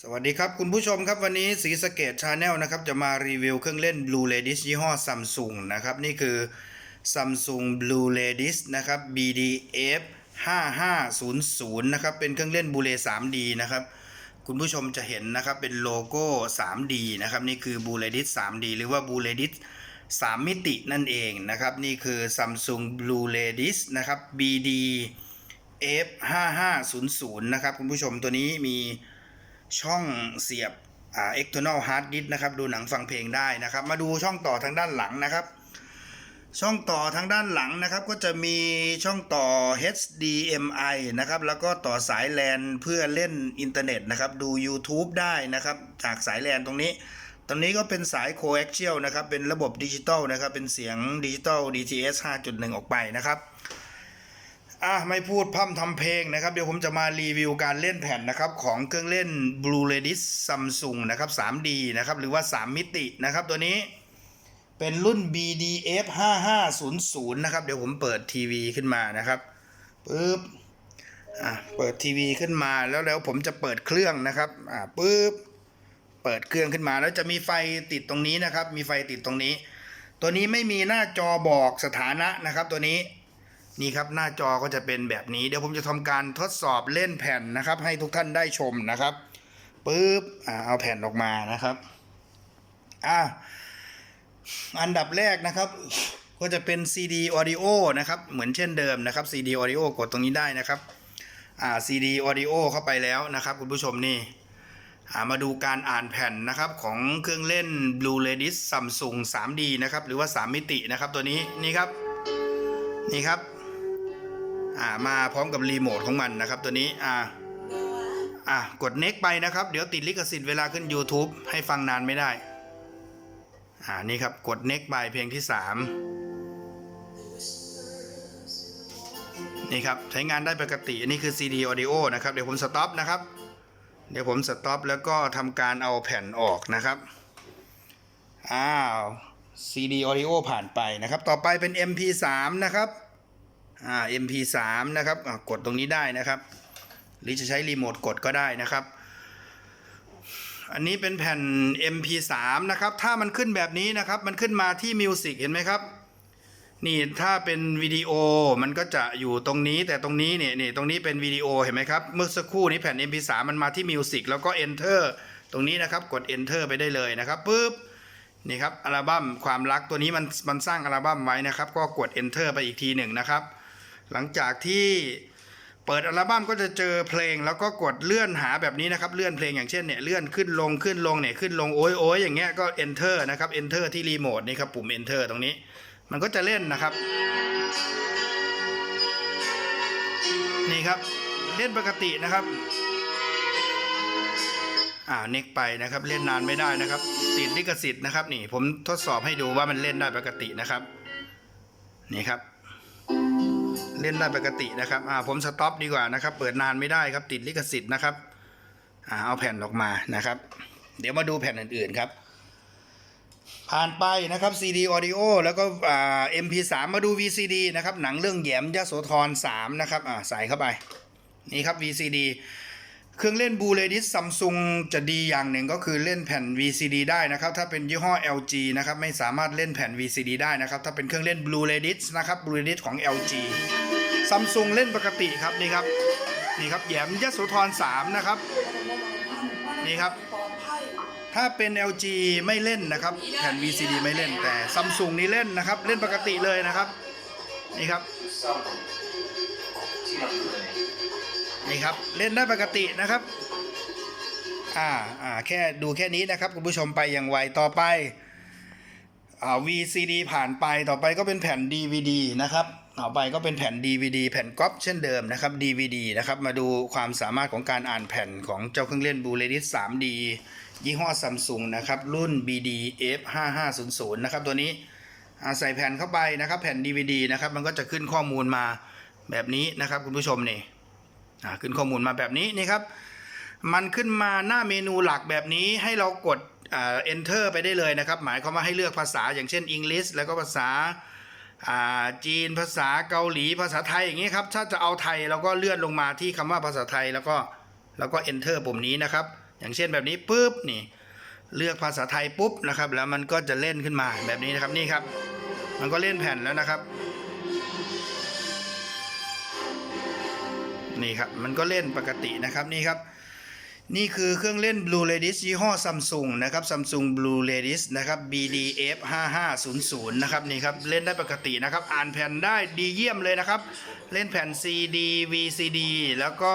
สวัสดีครับ คุณผู้ชมครับวันนี้สีสเกตชาแนลนะครับจะมารีวิวเครื่องเล่น Blue Ladies ยี่ห้อ Samsung นะครับ นี่คือ Samsung Blue Ladies นะครับ BDF 5500 นะครับ เป็นเครื่องเล่นบูเล 3D นะครับ คุณผู้ชมจะเห็นนะครับเป็นโลโก้ 3D นะครับ นี่คือ Blue Ladies 3D หรือว่า Blue Ladies 3 มิตินั่นเองนะครับ นี่คือ Samsung Blue Ladies นะครับ BD F 5500 นะครับ คุณผู้ชมตัวนี้มี ช่องเสียบอ่า external hard disk นะครับดูหนังฟังเพลงได้นะครับ มาดูช่องต่อทางด้านหลังนะครับ ช่องต่อทางด้านหลังนะครับก็จะมีช่องต่อ HDMI นะครับแล้วก็ต่อสายแลนเพื่อเล่นอินเทอร์เน็ตนะครับดู YouTube ได้นะครับจากสายแลนตรงนี้ตรงนี้ก็เป็นสาย coaxial นะครับเป็นระบบดิจิตอลนะครับเป็นเสียงดิจิตอล DTS 5.1 ออกไปนะครับ อะไม่พูดพร่ำทำเพลงนะครับ เดี๋ยวผมจะมารีวิวการเล่นแผ่นนะครับ ของเครื่องเล่น Blue Ladies Samsung นะครับ 3D นะครับ หรือว่า 3 มิตินะครับ ตัวนี้เป็นรุ่น BDF 5500 นะครับ เดี๋ยวผมเปิดทีวีขึ้นมานะครับปึ๊บอะเปิดทีวีขึ้นมาแล้วแล้วผมจะเปิดเครื่องนะครับอะปึ๊บเปิดเครื่องขึ้นมาแล้วจะมีไฟติดตรงนี้นะครับ มีไฟติดตรงนี้ ตัวนี้ไม่มีหน้าจอบอกสถานะนะครับ ตัวนี้ นี่ครับหน้าจอก็จะเป็นแบบนี้ เดี๋ยวผมจะทำการทดสอบเล่นแผ่นนะครับ ให้ทุกท่านได้ชมนะครับปึ๊บอ่าเอาแผ่นออกมานะครับอ่าอันดับแรกนะครับ ก็จะเป็น CD Audio นะครับ เหมือนเช่นเดิมนะครับ CD Audio กดตรงนี้ได้นะครับอ่า CD Audio เข้าไปแล้วนะครับ คุณผู้ชมนี่ามาดูการอ่านแผ่นนะครับของเครื่องเล่น Blue l a d i s Samsung 3D นะครับ หรือว่า 3 มิตินะครับตัวนี้นี่ครับ นี่ครับ อ่ามาพร้อมกับรีโมทของมันนะครับตัวนี้อ่าอ่ากดเน็กไปนะครับ เดี๋ยวติดลิขสิทธิ์เวลาขึ้น YouTube ให้ฟังนานไม่ได้ อ่านี่ครับกดเน็กไปเพลงที่ 3 นี่ครับใช้งานได้ปกติอันนี้คือ CD Audio นะครับเดี๋ยวผมสต็อปนะครับ เดี๋ยวผมสต็อปแล้วก็ทำการเอาแผ่นออกนะครับ อ้าว CD Audio ผ่านไปนะครับ ต่อไปเป็น MP3 นะครับ อ่า MP3 นะครับกดตรงนี้ได้นะครับ หรือจะใช้รีโมทกดก็ได้นะครับ อันนี้เป็นแผ่น MP3 นะครับ ถ้ามันขึ้นแบบนี้นะครับ มันขึ้นมาที่ Music เห็นไหมครับ นี่ถ้าเป็นวิดีโอมันก็จะอยู่ตรงนี้ แต่ตรงนี้เนี่ยนี่ตรงนี้เป็นวิดีโอเห็นไหมครับ เมื่อสักครู่นี้แผ่น MP3 มันมาที่ Music แล้วก็ Enter ตรงนี้นะครับกด Enter ไปได้เลยนะครับปุ๊บนี่ครับอัลบั้มความรักตัวนี้มันมันสร้างอัลบั้มไว้นะครับ ก็กด enter ไปอีกทีหนึ่งนะครับ หลังจากที่เปิดอัลบั้มก็จะเจอเพลงแล้วก็กดเลื่อนหาแบบนี้นะครับ เลื่อนเพลงอย่างเช่นเนี่ยเลื่อนขึ้นลงขึ้นลงเนี่ยขึ้นลงโอ้ยโอ้ยอย่างเงี้ยก็ enter นะครับ enter ที่รีโมทนี่ครับปุ่ม enter ตรงนี้ มันก็จะเล่นนะครับ นี่ครับเล่นปกตินะครับอ่าเน็กไปนะครับเล่นนานไม่ได้นะครับ ติดลิขสิทธิ์นะครับนี่ผมทดสอบให้ดูว่ามันเล่นได้ปกตินะครับ นี่ครับ เล่นได้ปกตินะครับอ่าผมสต็อปดีกว่านะครับ เปิดนานไม่ได้ครับติดลิขสิทธิ์นะครับอ่าเอาแผ่นออกมานะครับ เดี๋ยวมาดูแผ่นอื่นๆครับ ผ่านไปนะครับ CD Audio แล้วก็อ่า MP3 มาดู VCD นะครับหนังเรื่องแหยมยโสธร3นะครับอ่าใส่เข้าไปนี่ครับ VCD เครื่องเล่น Blue Ladies Samsung จะดีอย่างหนึ่งก็คือเล่นแผ่น VCD ได้นะครับ ถ้าเป็นยี่ห้อ LG นะครับ ไม่สามารถเล่นแผ่น VCD ได้นะครับ ถ้าเป็นเครื่องเล่น Blue Ladies นะครับ Blue Ladies ของ LG Samsung เล่นปกติครับนี่ครับนี่ครับแหยมยโสธร3นะครับนี่ครับ ถ้าเป็น LG ไม่เล่นนะครับ แผ่น VCD ไม่เล่นแต่ Samsung นี่เล่นนะครับ เล่นปกติเลยนะครับ นี่ครับ นี่ครับเล่นได้ปกตินะครับอ่าอ่าแค่ดูแค่นี้นะครับคุณผู้ชมไปอย่างไวต่อไปอ่า VCD ผ่านไปต่อไปก็เป็นแผ่น DVD นะครับต่อไปก็เป็นแผ่น DVD แผ่นก๊อปเช่นเดิมนะครับ DVD นะครับมาดูความสามารถของการอ่านแผ่นของเจ้าเครื่องเล่น Blue Ladies 3D ยี่ห้อ Samsung นะครับรุ่น BDF 5500 นะครับตัวนี้อาใส่แผ่นเข้าไปนะครับแผ่น DVD นะครับมันก็จะขึ้นข้อมูลมาแบบนี้นะครับคุณผู้ชมนี่ ขึ้นข้อมูลมาแบบนี้นี่ครับ มันขึ้นมาหน้าเมนูหลักแบบนี้ให้เรากดอ่า enter ไปได้เลยนะครับ หมายความว่าให้เลือกภาษาอย่างเช่น English แล้วก็ภาษาอ่าจีนภาษาเกาหลีภาษาไทยอย่างนี้ครับถ้าจะเอาไทยเราก็เลื่อนลงมาที่คำว่าภาษาไทยแล้วก็แล้วก็ enter ปุ่มนี้นะครับ อย่างเช่นแบบนี้ปุ๊บนี่เลือกภาษาไทยปุ๊บนะครับ แล้วมันก็จะเล่นขึ้นมาแบบนี้นะครับนี่ครับ มันก็เล่นแผ่นแล้วนะครับ นี่ครับมันก็เล่นปกตินะครับนี่ครับ นี่คือเครื่องเล่น Blue Redis ยี่ห้อ Samsung นะครับ Samsung Blue Redis นะครับ BDF 5500นะครับนี่ครับเล่นได้ปกตินะครับ อ่านแผ่นได้ดีเยี่ยมเลยนะครับ เล่นแผ่น CD VCD แล้วก็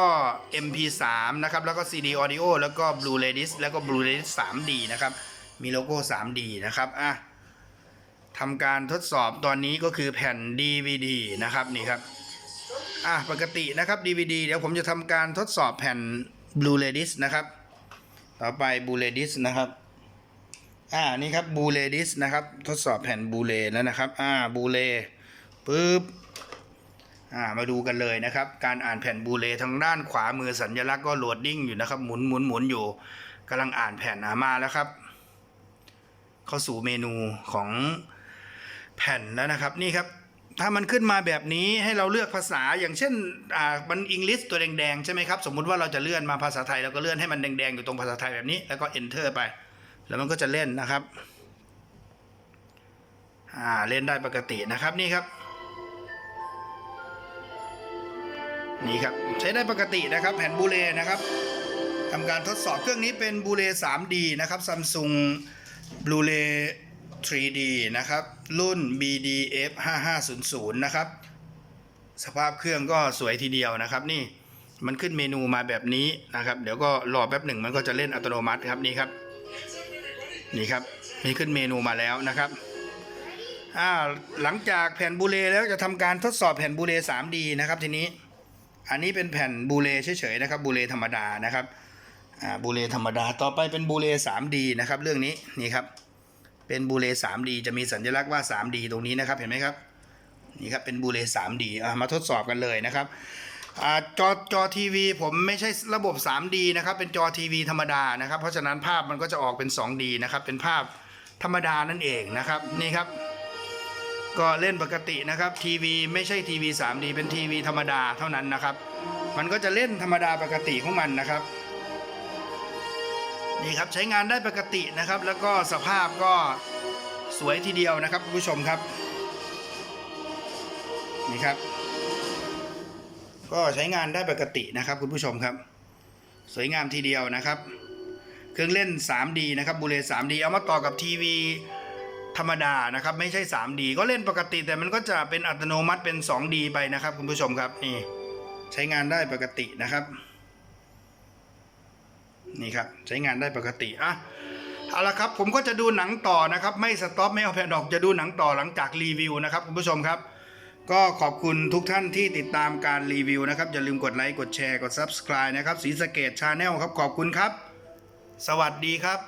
MP3 นะครับแล้วก็ CD Audio แล้วก็ Blue Redis แล้วก็ Blue Redis 3D นะครับมีโลโก้ 3D นะครับอะทำการทดสอบตอนนี้ก็คือแผ่น DVD นะครับนี่ครับ อะปกตินะครับ DVD เดี๋ยวผมจะทำการทดสอบแผ่น Blue Redis นะครับ ต่อไป Blue Redis นะครับอ่านี่ครับ Blue Redis นะครับ ทดสอบแผ่น Blue Ray แล้วนะครับ อ่า Blue Ray ปึ๊บอ่ามาดูกันเลยนะครับ การอ่านแผ่น Blue Ray ทางด้านขวามือสัญลักษณ์ก็โหลดดิ้งอยู่นะครับ หมุนหมุนหมุนอยู่กำลังอ่านแผ่นอามาแล้วครับ เข้าสู่เมนูของแผ่นแล้วนะครับ นี่ครับ ถ้ามันขึ้นมาแบบนี้ให้เราเลือกภาษาอย่างเช่นอ่ามันอังกฤษตัวแดงๆใช่ไหมครับ สมมุติว่าเราจะเลื่อนมาภาษาไทยเราก็เลื่อนให้มันแดงๆอยู่ตรงภาษาไทยแบบนี้ แล้วก็ enter ไป แล้วมันก็จะเล่นนะครับอ่าเล่นได้ปกตินะครับนี่ครับ นี่ครับใช้ได้ปกตินะครับ แผ่นบูเลนะครับทำการทดสอบเครื่องนี้เป็นบูเล 3D นะครับ Samsung Blu-ray 3D นะครับ รุ่น BDF 5500 นะครับ สภาพเครื่องก็สวยทีเดียวนะครับ นี่มันขึ้นเมนูมาแบบนี้นะครับ เดี๋ยวก็รอแป๊บหนึ่งมันก็จะเล่นอัตโนมัติครับนี่ครับ นี่ครับมีขึ้นเมนูมาแล้วนะครับอ่าหลังจากแผ่นบูเลแล้วจะทำการทดสอบแผ่นบูเล 3D นะครับทีนี้ อันนี้เป็นแผ่นบูเลเฉยๆนะครับบูเลธรรมดานะครับอ่าบูเลธรรมดาต่อไปเป็นบูเล 3D นะครับเรื่องนี้นี่ครับ เป็นบูเล 3D จะมีสัญลักษณ์ว่า 3D ตรงนี้นะครับเห็นไหมครับนี่ครับเป็นบูเล 3D มาทดสอบกันเลยนะครับอจอจอทีวีผมไม่ใช่ระบบ 3D นะครับเป็นจอทีวีธรรมดานะครับเพราะฉะนั้นภาพมันก็จะออกเป็น 2D นะครับเป็นภาพธรรมดานั่นเองนะครับนี่ครับ ก็เล่นปกตินะครับทีวีไม่ใช่ทีวี 3D เป็นทีวีธรรมดาเท่านั้นนะครับ มันก็จะเล่นธรรมดาปกติของมันนะครับ นี่ครับใช้งานได้ปกตินะครับ แล้วก็สภาพก็สวยทีเดียวนะครับคุณผู้ชมครับนี่ครับ ก็ใช้งานได้ปกตินะครับคุณผู้ชมครับ สวยงามทีเดียวนะครับ เครื่องเล่น 3D นะครับบูเล 3D เอามาต่อกับทีวีธรรมดานะครับ ไม่ใช่ 3D ก็เล่นปกติ แต่มันก็จะเป็นอัตโนมัติเป็น 2D ไปนะครับ คุณผู้ชมครับนี่ใช้งานได้ปกตินะครับ นี่ครับใช้งานได้ปกติอะเอาละครับผมก็จะดูหนังต่อนะครับ ไม่สต็อปไม่เอาแผ่นดอกจะดูหนังต่อหลังจากรีวิวนะครับคุณผู้ชมครับ ก็ขอบคุณทุกท่านที่ติดตามการรีวิวนะครับ อย่าลืมกดไลค์กดแชร์กด Subscribe นะครับสีสเกตชาแนลครับขอบคุณครับ สวัสดีครับ